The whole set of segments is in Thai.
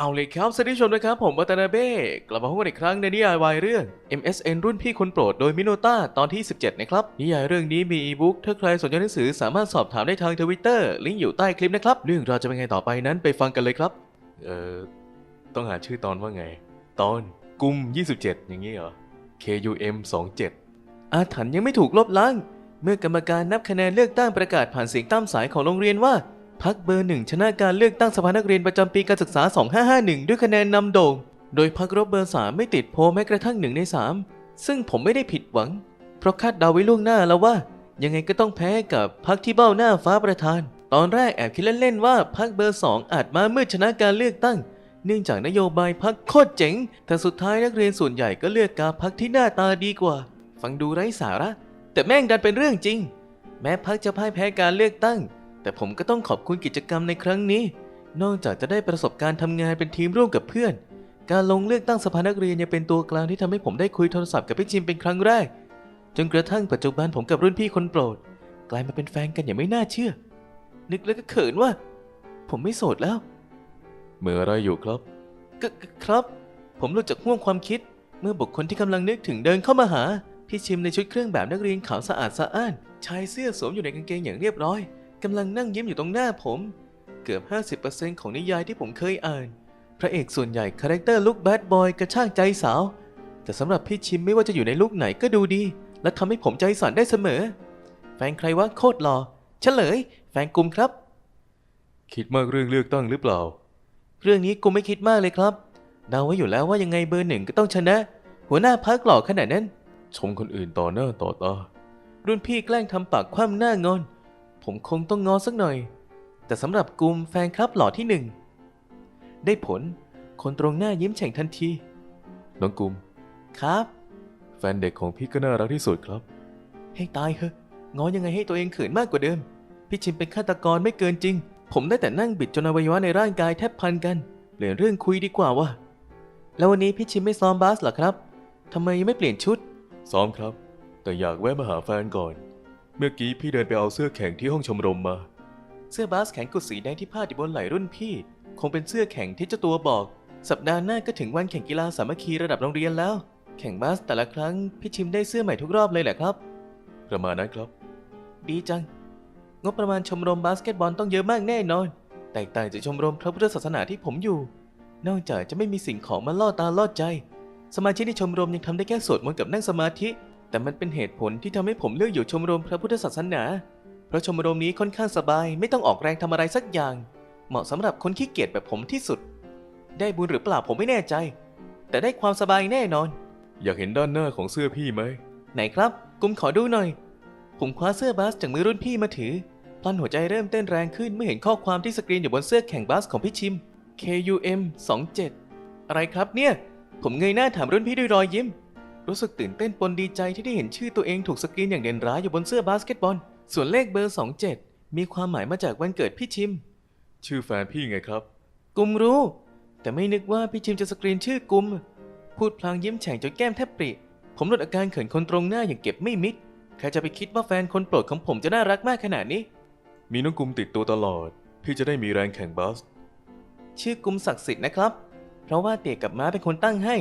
เอาเลยครับสวัสดีชมนะครับ ผมวัตนาเบ้กลับมาพบกันอีกครั้งในนิยายวายเรื่อง MSN รุ่นพี่คนโปรดโดยมิโนต้าตอนที่ 17 นะครับ นิยายเรื่องนี้มีอีบุ๊กถ้าใครสนใจหนังสือสามารถสอบถามได้ทางทวิตเตอร์ลิงก์อยู่ใต้คลิปนะครับ เรื่องราวจะเป็นไงต่อไปนั้นไปฟังกันเลยครับ เอ่อต้องหาชื่อตอนว่าไง ตอนกุม 27 อย่างนี้เหรอ KUM 27อาถรรพ์ยังไม่ถูกลบล้าง เมื่อกรรมการนับคะแนนเลือกตั้งประกาศผ่านเสียงตามสายของโรงเรียนว่า พักเบอร์หนึ่งชนะการเลือกตั้งสภานักเรียนประจำปีการศึกษา 2551 ด้วยคะแนนนำโด่ง โดยพักรบเบอร์สามไม่ติดโพแม้กระทั่งหนึ่งในสามซึ่งผมไม่ได้ผิดหวัง เพราะคาดเดาไว้ล่วงหน้าแล้วว่า ยังไงก็ต้องแพ้กับพักที่เบ้าหน้าฟ้าประธาน ตอนแรกแอบคิดเล่นๆว่าพักเบอร์สองอาจมาเมืดชนะการเลือกตั้ง เนื่องจากนโยบายพักโคตรเจ๋ง แต่สุดท้ายนักเรียนส่วนใหญ่ก็เลือกการพักที่หน้าตาดีกว่า ฟังดูไร้สาระ แต่แม่งดันเป็นเรื่องจริง แม้พักจะพ่ายแพ้การเลือกตั้ง แต่ผมก็ต้องขอบคุณกิจกรรมในครั้งนี้ นอกจากจะได้ประสบการณ์ทำงานเป็นทีมร่วมกับเพื่อน การลงเลือกตั้งสภานักเรียนยังเป็นตัวกลางที่ทำให้ผมได้คุยโทรศัพท์กับพี่จิมเป็นครั้งแรก จนกระทั่งปัจจุบันผมกับรุ่นพี่คนโปรด กลายมาเป็นแฟนกันอย่างไม่น่าเชื่อ นึกแล้วก็เขินว่า ผมไม่โสดแล้ว เมื่ออะไรอยู่ครับกกครับ ผมหลุดจากห่วงความคิด เมื่อบุคคลที่กำลังนึกถึงเดินเข้ามาหา พี่ชิมในชุดเครื่องแบบนักเรียนขาวสะอาดสะอ้านชายเสื้อสวมอยู่ในกางเกงอย่างเรียบร้อย กำลังนั่งยิ้มอยู่ตรงหน้าผม เกือบ 50%ของนิยายที่ผมเคยอ่าน พระเอกส่วนใหญ่คาแรคเตอร์ลุคแบดบอยกระชากใจสาว แต่สำหรับพี่ชิมไม่ว่าจะอยู่ในลุคไหนก็ดูดี และทำให้ผมใจสั่นได้เสมอ แฟนใครวะโคตรหล่อเฉลย แฟนกลุ่มครับ คิดมากเรื่องเลือกตั้งหรือเปล่า เรื่องนี้กูไม่คิดมากเลยครับเดาไว้อยู่แล้วว่ายังไงเบอร์หนึ่งก็ต้องชนะ หัวหน้าพักหล่อขนาดนั้น ชมคนอื่นต่อหน้าต่อตารุ่นพี่แกล้งทำปากคว่ำหน้างอน ผมคงต้องงอสักหน่อย แต่สำหรับกลุ่มแฟนคลับหล่อที่หนึ่ง ได้ผล คนตรงหน้ายิ้มแฉ่งทันที น้องกลุ่มครับ แฟนเด็กของพี่ก็น่ารักที่สุดครับ ให้ตายเถอะงอยังไงให้ตัวเองเขินมากกว่าเดิม พี่ชิมเป็นฆาตกรไม่เกินจริง ผมได้แต่นั่งบิดจนอวัยวะในร่างกายแทบพันกันเปลี่ยนเรื่องคุยดีกว่าวะแล้ววันนี้พี่ชิมไม่ซ้อมบาสเหรอครับทำไมยังไม่เปลี่ยนชุด ซ้อมครับ แต่อยากแวะมาหาแฟนก่อน เมื่อกี้พี่เดินไปเอาเสื้อแข่งที่ห้องชมรมมา เสื้อบาสแขนกุดสีแดงที่พาดอยู่บนไหล่รุ่นพี่ คงเป็นเสื้อแข่งที่เจ้าตัวบอก สัปดาห์หน้าก็ถึงวันแข่งกีฬาสามัคคีระดับโรงเรียนแล้ว แข่งบาสแต่ละครั้งพี่ชิมได้เสื้อใหม่ทุกรอบเลยแหละครับ ประมาณนั้นครับ ดีจัง งบประมาณชมรมบาสเกตบอลต้องเยอะมากแน่นอน แตกต่างจากชมรมพระพุทธศาสนาที่ผมอยู่ นอกจากจะไม่มีสิ่งของมาล่อตาล่อใจ สมาชิกในชมรมยังทำได้แค่สวดมนต์กับนั่งสมาธิ แต่มันเป็นเหตุผลที่ทำให้ผมเลือกอยู่ชมรมพระพุทธศาสนา เพราะชมรมนี้ค่อนข้างสบาย ไม่ต้องออกแรงทำอะไรสักอย่าง เหมาะสำหรับคนขี้เกียจแบบผมที่สุด ได้บุญหรือเปล่าผมไม่แน่ใจ แต่ได้ความสบายแน่นอน อยากเห็นด้านหน้าของเสื้อพี่ไหม ไหนครับกุมขอดูหน่อย ผมคว้าเสื้อบาสจากมือรุ่นพี่มาถือ พลันหัวใจเริ่มเต้นแรงขึ้นเมื่อเห็นข้อความที่สกรีนอยู่บนเสื้อแข่งบาสของพี่ชิม KUM 27อะไรครับเนี่ย ผมเงยหน้าถามรุ่นพี่ด้วยรอยยิ้ม รู้สึกตื่นเต้นปนดีใจที่ได้เห็นชื่อตัวเองถูกสกรีนอย่างเด่นร้ายอยู่บนเสื้อบาสเกตบอล ส่วนเลขเบอร์ 27 มีความหมายมาจากวันเกิดพี่ชิม ชื่อแฟนพี่ไงครับ กุมรู้ แต่ไม่นึกว่าพี่ชิมจะสกรีนชื่อกุม พูดพลางยิ้มแฉ่งจนแก้มแทบปริผมลดอาการเขินคนตรงหน้าอย่างเก็บไม่มิดใครจะไปคิดว่าแฟนคนโปรดของผมจะน่ารักมากขนาดนี้ มีน้องกุมติดตัวตลอด พี่จะได้มีแรงแข่งบาส ชื่อกุมศักดิ์สิทธิ์นะครับ เพราะว่าเตี่ยกับม้าเป็นคนตั้งให้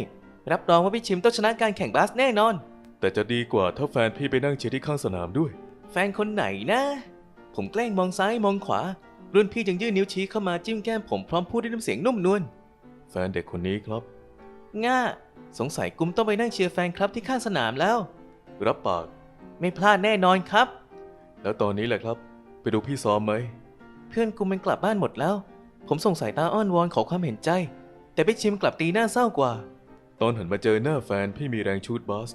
รับรองว่าพี่ชิมต้องชนะการแข่งบาสแน่นอน แต่จะดีกว่าถ้าแฟนพี่ไปนั่งเชียร์ที่ข้างสนามด้วย แฟนคนไหนนะ ผมแกล้งมองซ้ายมองขวา รุ่นพี่จึงยื่นนิ้วชี้เข้ามาจิ้มแก้มผมพร้อมพูดด้วยน้ำเสียงนุ่มนวล แฟนเด็กคนนี้ครับ ง่า สงสัยกุมต้องไปนั่งเชียร์แฟนคลับที่ข้างสนามแล้ว รับปาก ไม่พลาดแน่นอนครับ แล้วตอนนี้แหละครับ ไปดูพี่ซ้อมไหม เพื่อนกุมมันกลับบ้านหมดแล้ว ผมส่งสายตาอ้อนวอนขอความเห็นใจ แต่พี่ชิมกลับตีหน้าเศร้ากว่า ตอนหันมาเจอหน้าแฟนพี่มีแรงชูดบาส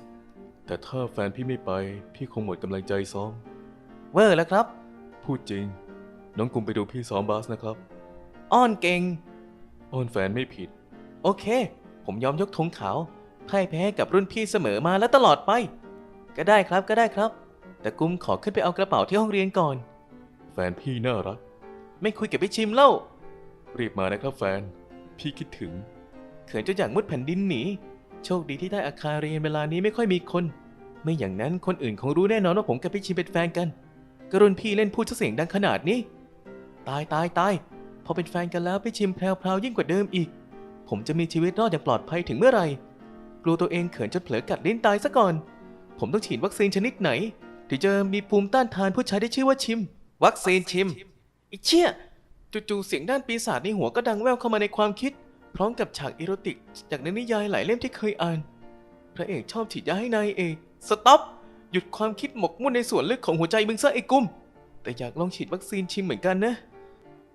แต่ถ้าแฟนพี่ไม่ไป พี่คงหมดกำลังใจซ้อม เวอร์แล้วครับ พูดจริง น้องกุมไปดูพี่ซ้อมบาสนะครับ อ้อนเก่ง อ้อนแฟนไม่ผิด โอเค ผมยอมยกธงขาวพ่ายแพ้กับรุ่นพี่เสมอมาและตลอดไป ก็ได้ครับก็ได้ครับ แต่กุมขอขึ้นไปเอากระเป๋าที่ห้องเรียนก่อน แฟนพี่น่ารัก ไม่คุยกับพี่ชิมเล่า รีบมานะครับแฟน พี่คิดถึงเขินจนอยากมุดแผ่นดินหนี โชคดีที่ได้อาคารเรียนเวลานี้ไม่ค่อยมีคน ไม่อย่างนั้นคนอื่นคงรู้แน่นอนว่าผมกับพี่ชิมเป็นแฟนกัน กรุ่นพี่เล่นพูดเสียงดังขนาดนี้ ตายตายตายพอเป็นแฟนกันแล้วพี่ชิมแพรวๆยิ่งกว่าเดิมอีก ผมจะมีชีวิตรอดอย่างปลอดภัยถึงเมื่อไหร่ กลัวตัวเองเขินจนเผลอกัดลิ้นตายซะก่อน ผมต้องฉีดวัคซีนชนิดไหน ถึงจะมีภูมิต้านทานผู้ชายได้ชื่อว่าชิม วัคซีนชิมไอ้เชี่ยจู่ๆเสียงด้านปีศาจในหัวก็ดังแว่วเข้ามาในความคิด พร้อมกับฉากอีโรติกจากในนิยายหลายเล่มที่เคยอ่าน พระเอกชอบฉีดยาให้นายเอกสต็อปหยุดความคิดหมกมุ่นในส่วนลึกของหัวใจมึงซะไอ้กุ้มแต่อยากลองฉีดวัคซีนชิมเหมือนกันนะ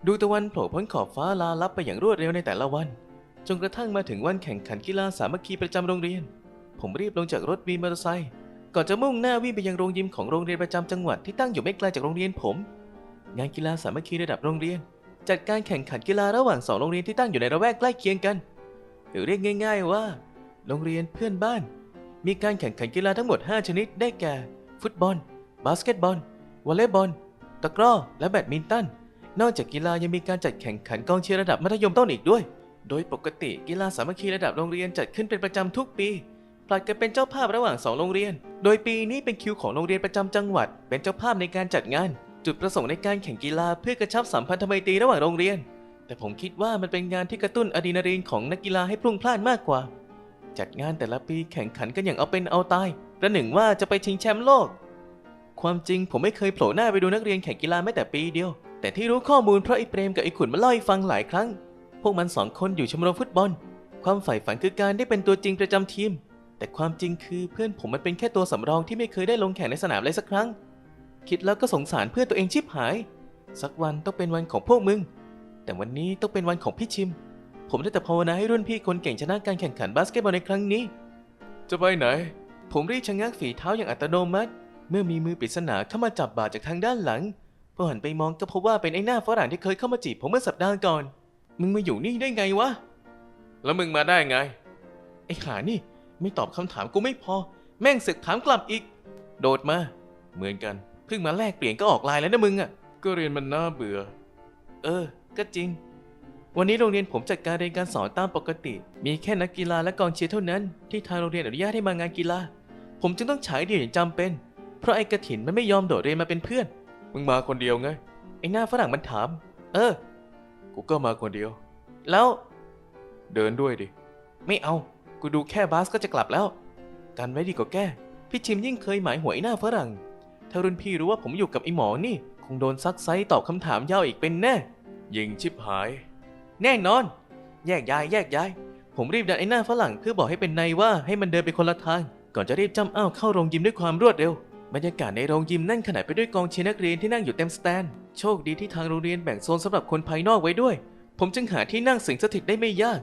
ดูตะวันโผล่พ้นขอบฟ้าลาลับไปอย่างรวดเร็วในแต่ละวัน จนกระทั่งมาถึงวันแข่งขันกีฬาสามัคคีประจำโรงเรียน ผมรีบลงจากรถวีมอเตอร์ไซค์ก่อนจะมุ่งหน้าวิ่งไปยังโรงยิมของโรงเรียนประจำจังหวัดที่ตั้งอยู่ไม่ไกลจากโรงเรียนผม งานกีฬาสามัคคีระดับโรงเรียน จัดการแข่งขันกีฬาระหว่างสองโรงเรียนที่ตั้งอยู่ในระแวกใกล้เคียงกัน หรือเรียกง่าย ๆ ว่า โรงเรียนเพื่อนบ้าน มีการแข่งขันกีฬาทั้งหมด 5 ชนิดได้แก่ ฟุตบอล บาสเกตบอลวอลเลย์บอล ตะกร้อ และแบดมินตัน นอกจากกีฬายังมีการจัดแข่งขันกองเชียร์ระดับมัธยมต้นอีกด้วย โดยปกติกีฬาสามัคคีระดับโรงเรียนจัดขึ้นเป็นประจำทุกปีผลัดกันเป็นเจ้าภาพระหว่างสองโรงเรียน โดยปีนี้เป็นคิวของโรงเรียนประจำจังหวัด เป็นเจ้าภาพในการจัดงาน จุดประสงค์ในการแข่งกีฬาเพื่อกระชับสัมพันธไมตรีระหว่างโรงเรียน แต่ผมคิดว่ามันเป็นงานที่กระตุ้นอะดรีนาลีนของนักกีฬาให้พลุ่งพล่านมากกว่า จัดงานแต่ละปีแข่งขันกันอย่างเอาเป็นเอาตายประหนึ่งว่าจะไปชิงแชมป์โลก ความจริงผมไม่เคยโผล่หน้าไปดูนักเรียนแข่งกีฬาแม้แต่ปีเดียว แต่ที่รู้ข้อมูลเพราะไอ้เปรมกับไอ้ขุนมาเล่าให้ฟังหลายครั้ง พวกมันสองคนอยู่ชมรมฟุตบอล ความใฝ่ฝันคือการได้เป็นตัวจริงประจำทีม แต่ความจริงคือเพื่อนผมมันเป็นแค่ตัวสำรองที่ไม่เคยได้ลงแข่งในสนามเลยสักครั้ง คิดแล้วก็สงสารเพื่อนตัวเองชิบหาย สักวันต้องเป็นวันของพวกมึง แต่วันนี้ต้องเป็นวันของพี่ชิม ผมได้แต่ภาวนาให้รุ่นพี่คนเก่งชนะการแข่งขันบาสเกตบอลในครั้งนี้ จะไปไหน ผมรีบชะงักฝีเท้าอย่างอัตโนมัติ เมื่อมีมือปริศนาเข้ามาจับบาดจากทางด้านหลังพอหันไปมองก็พบว่าเป็นไอ้หน้าฝรั่งที่เคยเข้ามาจีบผมเมื่อสัปดาห์ก่อน มึงมาอยู่นี่ได้ไงวะ แล้วมึงมาได้ไง ไอ้หานี่ ไม่ตอบคำถามกูไม่พอ แม่งสึกถามกลับอีก โดดมา เหมือนกัน เพิ่งมาแลกเปลี่ยนก็ออกไลน์แล้วนะมึงอะ ก็เรียนมันน่าเบื่อ เออ ก็จริง วันนี้โรงเรียนผมจัดการเรียนการสอนตามปกติ มีแค่นักกีฬาและกองเชียร์เท่านั้น ที่ทางโรงเรียนอนุญาตให้มางานกีฬา ผมจึงต้องฉายเดี่ยวอย่างจำเป็น เพราะไอ้กระถินมันไม่ยอมโดดเรียนมาเป็นเพื่อน มึงมาคนเดียวไง ไอ้หน้าฝรั่งมันถาม เออ กูก็มาคนเดียว แล้ว เดินด้วยดิ ไม่เอา กูดูแค่บาสก็จะกลับแล้ว กันไว้ดีกว่าแก้ พี่ชิมยิ่งเคยหมายหัวไอ้หน้าฝรั่ง ถ้ารุ่นพี่รู้ว่าผมอยู่กับไอ้หมอนี่ คงโดนซักไซตอบคำถามยาวอีกเป็นแน่ ยิงชิบหาย แน่นอน แยกย้ายแยกย้าย ผมรีบดันไอ้หน้าฝรั่งเพื่อบอกให้เป็นนายว่าให้มันเดินไปคนละทาง ก่อนจะรีบจำอ้าวเข้าโรงยิมด้วยความรวดเร็ว บรรยากาศในโรงยิมแน่นขนาดไปด้วยกองเชียร์นักเรียนที่นั่งอยู่เต็มสแตน โชคดีที่ทางโรงเรียนแบ่งโซนสำหรับคนภายนอกไว้ด้วย ผมจึงหาที่นั่งสิงสถิตได้ไม่ยาก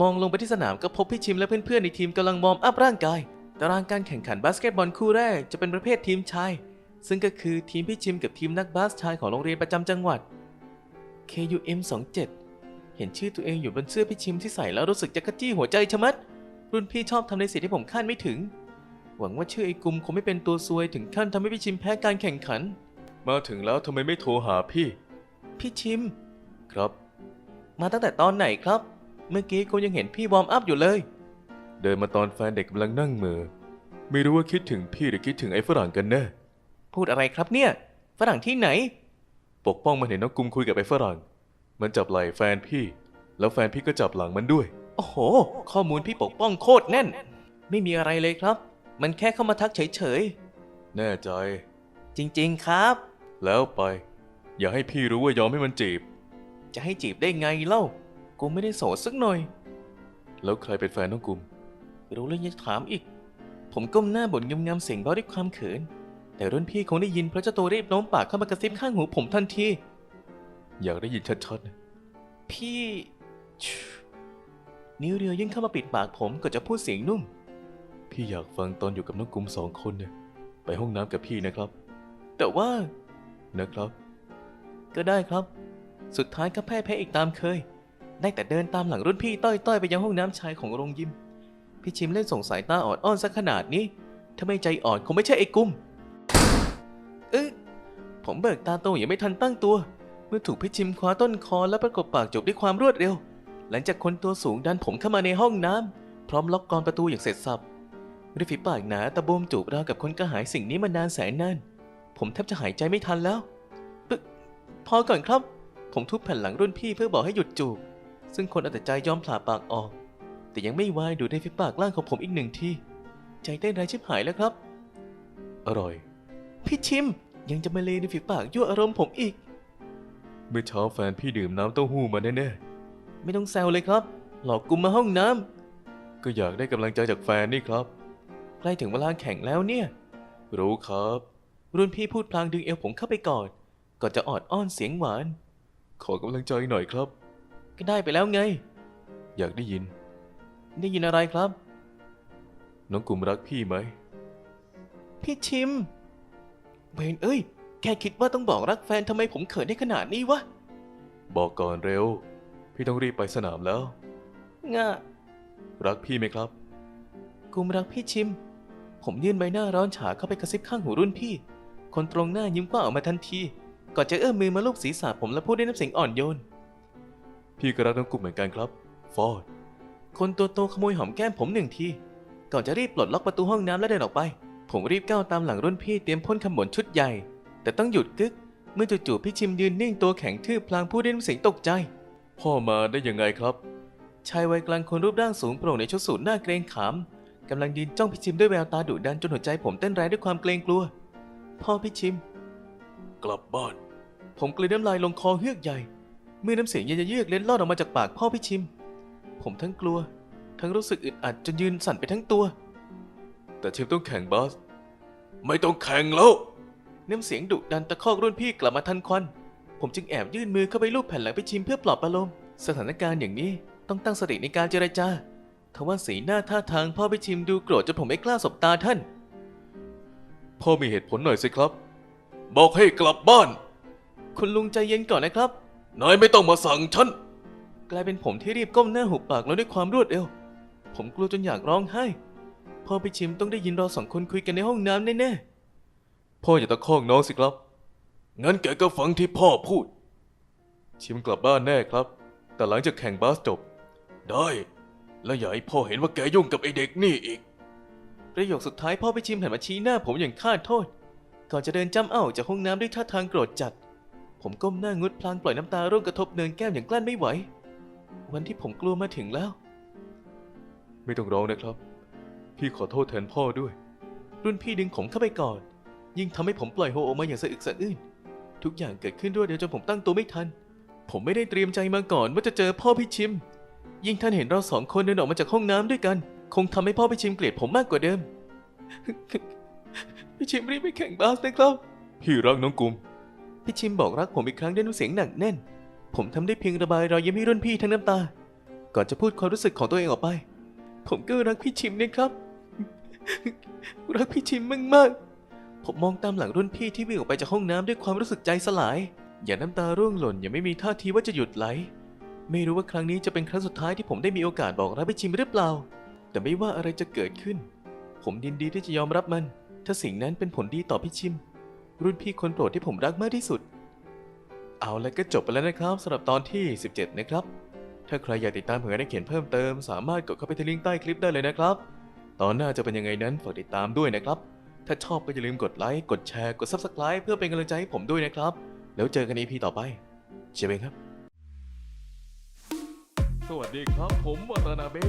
มองลงไปที่สนามก็พบพี่ชิมและเพื่อนๆในทีมกำลังวอมอัพร่างกาย ตารางการแข่งขันบาสเกตบอลคู่แรกจะเป็นประเภททีมชาย ซึ่งก็คือทีมพี่ชิมกับทีมนักบาสชายของโรงเรียนประจำจังหวัด KUM 27เห็นชื่อตัวเองอยู่บนเสื้อพี่ชิมที่ใส่แล้วรู้สึกจะกระจี้หัวใจชะมัด รุ่นพี่ชอบทำในสิ่งที่ผมคาดไม่ถึง หวังว่าชื่อไอ้กุมคงไม่เป็นตัวซวยถึงขั้นทำให้พี่ชิมแพ้การแข่งขัน มาถึงแล้วทำไมไม่โทรหาพี่ พี่ชิม ครับ มาตั้งแต่ตอนไหนครับ เมื่อกี้กูยังเห็นพี่วอร์มอัพอยู่เลย เดินมาตอนแฟนเด็กกำลังนั่งมือ ไม่รู้ว่าคิดถึงพี่หรือคิดถึงไอ้ฝรั่งกันแน่ พูดอะไรครับเนี่ย ฝรั่งที่ไหน ปกป้องมันเห็นน้องกุมคุยกับไอ้ฝรั่ง มันจับไหล่แฟนพี่ แล้วแฟนพี่ก็จับหลังมันด้วย โอ้โห ข้อมูลพี่ปกป้องโคตรแน่น ไม่มีอะไรเลยครับ มันแค่เข้ามาทักเฉยๆ แน่ใจ จริงๆครับ แล้วไป อย่าให้พี่รู้ว่ายอมให้มันจีบ จะให้จีบได้ไงเล่า กูไม่ได้โสดสักหน่อย แล้วใครเป็นแฟนน้องกุม รู้แล้วยังถามอีก ผมก้มหน้าบ่นงำๆเสียงเบาด้วยความเขิน แต่รุ่นพี่คงได้ยินเพราะเจ้าตัวรีบโน้มปากเข้ามากระซิบข้างหูผมทันที อยากได้ยินชัดๆนะพี่ชูนิ้วเดียวยิ่งเข้ามาปิดปากผมก็จะพูดเสียงนุ่ม พี่อยากฟังตอนอยู่กับน้องกุมสองคนเนี่ย ไปห้องน้ำกับพี่นะครับ แต่ว่า นะครับ ก็ได้ครับ สุดท้ายก็แพ้แพ้อีกตามเคย ได้แต่เดินตามหลังรุ่นพี่ต้อยๆไปยังห้องน้ำชายของโรงยิม พี่ชิมเล่นส่งสายตาอ่อนอ้อนสักขนาดนี้ ถ้าไม่ใจอ่อนคงไม่ใช่ไอ้กุ้ม เอ๊ะผมเบิกตาโตยังไม่ทันตั้งตัว เมื่อถูกพี่ชิมคว้าต้นคอและประกบปากจบด้วยความรวดเร็ว หลังจากคนตัวสูงดันผมเข้ามาในห้องน้ำพร้อมล็อกกรอนประตูอย่างเสร็จสับริฝีปากหนาตะบมจูบราวกับคนกระหายสิ่งนี้มานานแสนนาน ผมแทบจะหายใจไม่ทันแล้วปึ๊กพอก่อนครับ ผมทุบแผ่นหลังรุ่นพี่เพื่อบอกให้หยุดจูบ ซึ่งคนอาแต่ใจยอมผ่าปากออก แต่ยังไม่วายดูดในฝีปากล่างของผมอีกหนึ่งที ใจเต้นแรชิบหายแล้วครับ อร่อย พี่ชิม ยังจะมาเลในฝีปากยั่วอารมณ์ผมอีก เมื่อเช้าแฟนพี่ดื่มน้ำเต้าหู้มาแน่ๆ ไม่ต้องแซวเลยครับ หลอกกุมมาห้องน้ำ ก็อยากได้กำลังใจจากแฟนนี่ครับ ใกล้ถึงเวลาแข่งแล้วเนี่ย รู้ครับ รุ่นพี่พูดพลางดึงเอวผมเข้าไปกอด ก่อนจะออดอ้อนเสียงหวาน ขอกำลังใจหน่อยครับ ก็ได้ไปแล้วไง อยากได้ยิน ได้ยินอะไรครับ น้องกลุ่มรักพี่ไหม พี่ชิม เวนเอ้ย แค่คิดว่าต้องบอกรักแฟนทำไมผมเขินได้ขนาดนี้วะ บอกก่อนเร็ว พี่ต้องรีบไปสนามแล้ว ง่ะรักพี่ไหมครับ กุมรักพี่ชิม ผมยื่นใบหน้าร้อนฉาเข้าไปกระซิบข้างหูรุ่นพี่ คนตรงหน้ายิ้มกว้างออกมาทันที ก่อนจะเอื้อมมือมาลูบศีรษะผมและพูดด้วยน้ำเสียงอ่อนโยน พี่ก็รักน้องกุมเหมือนกันครับ ฟอร์ด คนตัวโตขโมยหอมแก้มผมหนึ่งที ก่อนจะรีบปลดล็อกประตูห้องน้ำและเดินออกไป ผมรีบก้าวตามหลังรุ่นพี่เตรียมพ่นคำบ่นชุดใหญ่ แต่ต้องหยุดกึก เมื่อจู่ๆพี่ชิมยืนนิ่งตัวแข็งทื่อพลางพูดด้วยน้ำเสียงตกใจ พ่อมาได้ยังไงครับ ชายวัยกลางคนรูปร่างสูงโปร่งในชุดสูทหน้าเกรงขามกำลังยืนจ้องพี่ชิมด้วยแววตาดุดันจนหัวใจผมเต้นแรงด้วยความเกรงกลัว พ่อพี่ชิม กลับบ้าน ผมกลืนน้ำลายลงคอเฮือกใหญ่ เมื่อน้ำเสียงเย็นเยือกเล็ดลอดออกมาจากปากพ่อพี่ชิม ผมทั้งกลัว ทั้งรู้สึกอึดอัดจนยืนสั่นไปทั้งตัว แต่ชิมต้องแข่งบาส ไม่ต้องแข่งแล้ว น้ำเสียงดุดันตะคอกรุ่นพี่กลับมาทันควัน ผมจึงแอบยื่นมือเข้าไปลูบแผ่นหลังพี่ชิมเพื่อปลอบประโลม สถานการณ์อย่างนี้ต้องตั้งสติในการเจรจาทว่าสีหน้าท่าทางพ่อพี่ชิมดูโกรธจนผมไม่กล้าสบตาท่าน พ่อมีเหตุผลหน่อยสิครับ บอกให้กลับบ้าน คุณลุงใจเย็นก่อนนะครับ นายไม่ต้องมาสั่งฉัน กลายเป็นผมที่รีบก้มหน้าหุบปากแล้วด้วยความรวดเร็ว ผมกลัวจนอยากร้องไห้ พ่อพี่ชิมต้องได้ยินเราสองคนคุยกันในห้องน้ำแน่ๆ พ่ออย่าตะคอกน้องสิครับ งั้นแกก็ฟังที่พ่อพูด ชิมกลับบ้านแน่ครับ แต่หลังจากแข่งบาสจบ ได้ แล้วอย่าให้พ่อเห็นว่าแกยุ่งกับไอเด็กนี่อีก ประโยคสุดท้ายพ่อพี่ชิมหันมาชี้หน้าผมอย่างข้าโทษ ก่อนจะเดินจ้ำเอ้าจากห้องน้ำด้วยท่าทางโกรธจัด ผมก้มหน้างุดพลางปล่อยน้ำตาร่วงกระทบเนินแก้มอย่างกลั้นไม่ไหว วันที่ผมกลัวมาถึงแล้ว ไม่ต้องร้องนะครับ พี่ขอโทษแทนพ่อด้วย รุ่นพี่ดึงผมเข้าไปก่อน ยิ่งทำให้ผมปล่อยโฮออกมาอย่างสะอึกสะอื้นทุกอย่างเกิดขึ้นรวดเดียวจนผมตั้งตัวไม่ทัน ผมไม่ได้เตรียมใจมาก่อนว่าจะเจอพ่อพี่ชิม ยิ่งท่านเห็นเราสองคนเดินออกมาจากห้องน้ำด้วยกัน คงทำให้พ่อพี่ชิมเกลียดผมมากกว่าเดิม พี่ชิมรีบไปแข่งบาสนะครับ พี่รักน้องกุม พี่ชิมบอกรักผมอีกครั้งด้วยน้ำเสียงหนักแน่น ผมทำได้เพียงระบายรอยยิ้มให้รุ่นพี่ทั้งน้ำตา ก่อนจะพูดความรู้สึกของตัวเองออกไป ผมก็รักพี่ชิมนะครับ รักพี่ชิมมากๆ ผมมองตามหลังรุ่นพี่ที่วิ่งออกไปจากห้องน้ำด้วยความรู้สึกใจสลาย อย่าน้ำตาร่วงหล่นยังไม่มีท่าทีว่าจะหยุดไหล ไม่รู้ว่าครั้งนี้จะเป็นครั้งสุดท้ายที่ผมได้มีโอกาสบอกรักพี่ชิมหรือเปล่า แต่ไม่ว่าอะไรจะเกิดขึ้น ผมยินดีที่จะยอมรับมัน ถ้าสิ่งนั้นเป็นผลดีต่อพี่ชิม รุ่นพี่คนโปรดที่ผมรักมากที่สุด เอาแล้วก็จบไปแล้วนะครับสำหรับตอนที่ 17 นะครับถ้าใครอยากติดตามผลงานนักเขียนเพิ่มเติม สามารถกดเข้าไปที่ลิงก์ใต้คลิปได้เลยนะครับ ตอนหน้าจะเป็นยังไงนั้นฝากติดตามด้วยนะครับ ถ้าชอบก็อย่าลืมกดไลค์กดแชร์กด Subscribe เพื่อเป็นกำลังใจให้ผมด้วยนะครับ แล้วเจอกันใน EP ต่อไปเจอกันครับ สวัสดีครับผมวัตนาเบ้